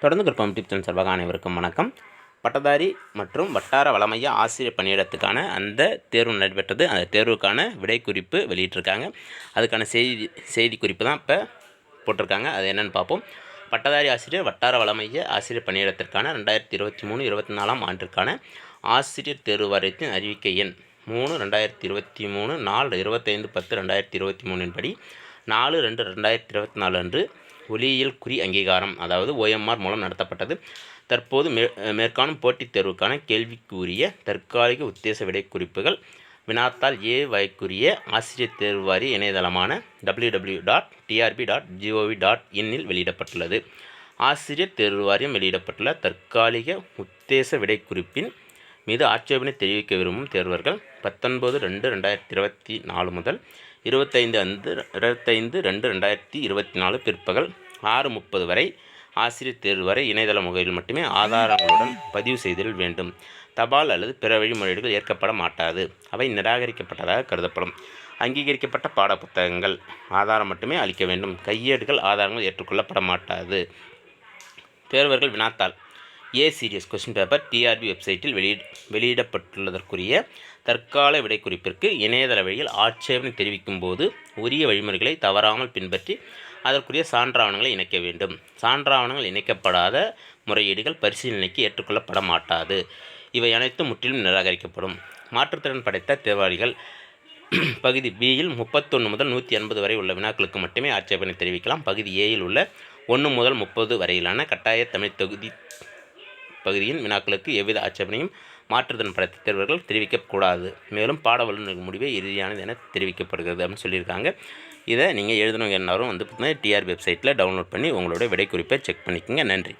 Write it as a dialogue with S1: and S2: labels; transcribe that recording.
S1: தொடர்ந்து கிருப்பம் டிப்சன் சார்பாக அனைவருக்கும் வணக்கம். பட்டதாரி மற்றும் வட்டார வளமைய ஆசிரியர் பணியிடத்துக்கான அந்த தேர்வு நடைபெற்றது. அந்த தேர்வுக்கான விடை குறிப்பு வெளியிட்டிருக்காங்க. அதுக்கான செய்தி செய்தி குறிப்பு தான் இப்போ போட்டிருக்காங்க. அது என்னென்னு பார்ப்போம். பட்டதாரி ஆசிரியர் வட்டார வளமைய ஆசிரியர் பணியிடத்திற்கான ரெண்டாயிரத்தி இருபத்தி மூணு இருபத்தி நாலாம் ஆண்டிற்கான ஆசிரியர் தேர்வு வாரியத்தின் அறிவிக்கை எண் மூணு ரெண்டாயிரத்தி இருபத்தி மூணு நாலு இருபத்தைந்து பத்து ரெண்டாயிரத்தி இருபத்தி மூணின் படி நாலு ரெண்டு ரெண்டாயிரத்தி இருபத்தி நாலு அன்று ஒலியியல் குறி அங்கீகாரம் அதாவது ஓஎம்ஆர் மூலம் நடத்தப்பட்டது. தற்போது மே மேற்காணும் போட்டித் தேர்வுக்கான கேள்விக்குரிய தற்காலிக உத்தேச விடை குறிப்புகள் வினாத்தால் ஏ வகைக்குரிய ஆசிரியர் தேர்வு வாரிய இணையதளமான W W dot TRB dot gov dot இன்னில் வெளியிடப்பட்டுள்ளது. ஆசிரியர் தேர்வு வாரியம் வெளியிடப்பட்டுள்ள தற்காலிக உத்தேச விடை குறிப்பின் மீது ஆட்சேபனை தெரிவிக்க விரும்பும் தேர்வர்கள் பத்தொன்பது ரெண்டு ரெண்டாயிரத்தி இருபத்தி நாலு முதல் இருபத்தைந்து அந்து இருபத்தைந்து ரெண்டு ரெண்டாயிரத்தி இருபத்தி நாலு பிற்பகல் ஆறு முப்பது வரை ஆசிரியர் தேர்வு வரை இணையதள முகையில் மட்டுமே ஆதாரங்களுடன் பதிவு செய்தல் வேண்டும். தபால் அல்லது பிற வழிமுறைகள் ஏற்கப்பட மாட்டாது. அவை நிராகரிக்கப்பட்டதாக கருதப்படும். அங்கீகரிக்கப்பட்ட பாட புத்தகங்கள் ஆதாரம் மட்டுமே அளிக்க வேண்டும். கையேடுகள் ஆதாரங்கள் ஏற்றுக்கொள்ளப்பட மாட்டாது. தேர்வர்கள் வினாத்தாள் A series question paper TRB வெப்சைட்டில் வெளியிட வெளியிடப்பட்டுள்ளதற்குரிய தற்கால விடைக்குறிப்பிற்கு இணையதள வழியில் ஆட்சேபனை தெரிவிக்கும் போது உரிய வழிமுறைகளை தவறாமல் பின்பற்றி அதற்குரிய சான்றாவணங்களை இணைக்க வேண்டும். சான்றாவணங்கள் இணைக்கப்படாத முறையீடுகள் பரிசீலனைக்கு ஏற்றுக்கொள்ளப்பட மாட்டாது. இவை அனைத்தும் முற்றிலும் நிராகரிக்கப்படும். மாற்றுத்திறன் படைத்த தேர்வாளிகள் பகுதி பியில் முப்பத்தொன்று முதல் நூற்றி எண்பது வரை உள்ள வினாக்களுக்கு மட்டுமே ஆட்சேபனை தெரிவிக்கலாம். பகுதி ஏயில் உள்ள ஒன்று முதல் முப்பது வரையிலான கட்டாய தமிழ் தொகுதி பகுதியின் வினாக்களுக்கு எவ்வித ஆட்சேபனையும் மாற்றுதன் படைத்த தேர்வர்கள் தெரிவிக்கக்கூடாது. மேலும் பாட வல்லுநர்கள் முடிவே இறுதியானது என தெரிவிக்கப்படுகிறது அப்படின்னு சொல்லியிருக்காங்க. இதை நீங்கள் எழுதணும் எல்லாரும் வந்து பார்த்தீங்கன்னா டிஆர் வெப்சைட்டில் டவுன்லோட் பண்ணி உங்களோட விடை குறிப்பை செக் பண்ணிக்கோங்க. நன்றி.